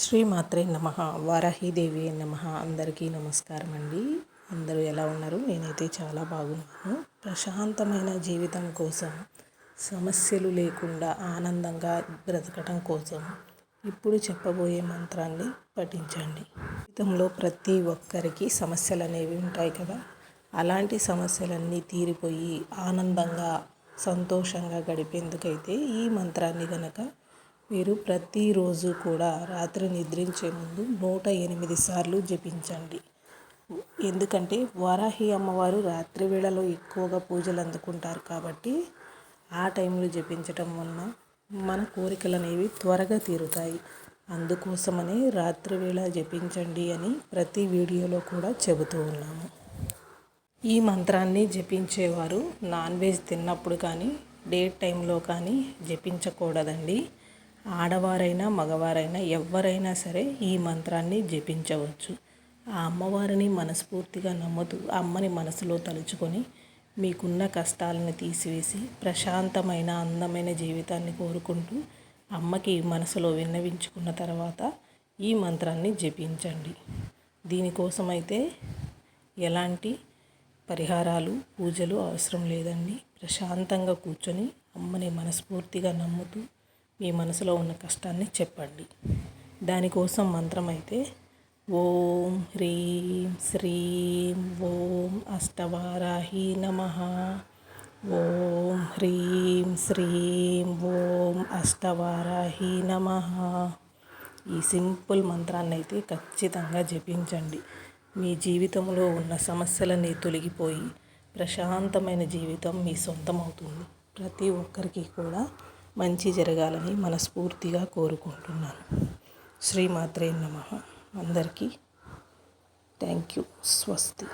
శ్రీ మాత్రే నమ వారాహీదేవి నమ అందరికీ నమస్కారం అండి అందరూ ఎలా ఉన్నారు? నేనైతే చాలా బాగున్నాను. ప్రశాంతమైన జీవితం కోసం సమస్యలు లేకుండా ఆనందంగా బ్రతకటం కోసం ఇప్పుడు చెప్పబోయే మంత్రాన్ని పఠించండి. జీవితంలో ప్రతి ఒక్కరికి సమస్యలు అనేవి ఉంటాయి కదా? అలాంటి సమస్యలన్నీ తీరిపోయి ఆనందంగా సంతోషంగా గడిపేందుకైతే ఈ మంత్రాన్ని గనక మీరు ప్రతిరోజు కూడా రాత్రి నిద్రించే ముందు నూట ఎనిమిది సార్లు జపించండి. ఎందుకంటే వారాహి అమ్మవారు రాత్రి వేళలో ఎక్కువగా పూజలు అందుకుంటారు కాబట్టి ఆ టైంలో జపించటం వలన మన కోరికలు అనేవి త్వరగా తీరుతాయి. అందుకోసమని రాత్రి వేళ జపించండి అని ప్రతి వీడియోలో కూడా చెబుతూ ఉన్నాము. ఈ మంత్రాన్ని జపించేవారు నాన్ వెజ్ తిన్నప్పుడు కానీ డే టైంలో కానీ జపించకూడదండి. ఆడవారైనా మగవారైనా ఎవరైనా సరే ఈ మంత్రాన్ని జపించవచ్చు. ఆ అమ్మవారిని మనస్ఫూర్తిగా నమ్ముతూ అమ్మని మనసులో తలుచుకొని మీకున్న కష్టాలను తీసివేసి ప్రశాంతమైన అందమైన జీవితాన్ని కోరుకుంటూ అమ్మకి మనసులో విన్నవించుకున్న తర్వాత ఈ మంత్రాన్ని జపించండి. దీనికోసమైతే ఎలాంటి పరిహారాలు పూజలు అవసరం లేదండి. ప్రశాంతంగా కూర్చొని అమ్మని మనస్ఫూర్తిగా నమ్ముతూ మీ మనసులో ఉన్న కష్టాన్ని చెప్పండి. దానికోసం మంత్రం అయితే ఓం హ్రీం శ్రీం ఓం అష్టవారాహి నమ. ఓం హ్రీం శ్రీం ఓం అష్టవారాహి నమ. ఈ సింపుల్ మంత్రాన్ని అయితే ఖచ్చితంగా జపించండి. మీ జీవితంలో ఉన్న సమస్యలన్నీ తొలగిపోయి ప్రశాంతమైన జీవితం మీ సొంతం అవుతుంది ప్రతి ఒక్కరికి కూడా మంచి జరగాలని మనస్ఫూర్తిగా కోరుకుంటున్నాను. శ్రీమాత్రే నమ. అందరికీ థ్యాంక్ యూ. స్వస్తి.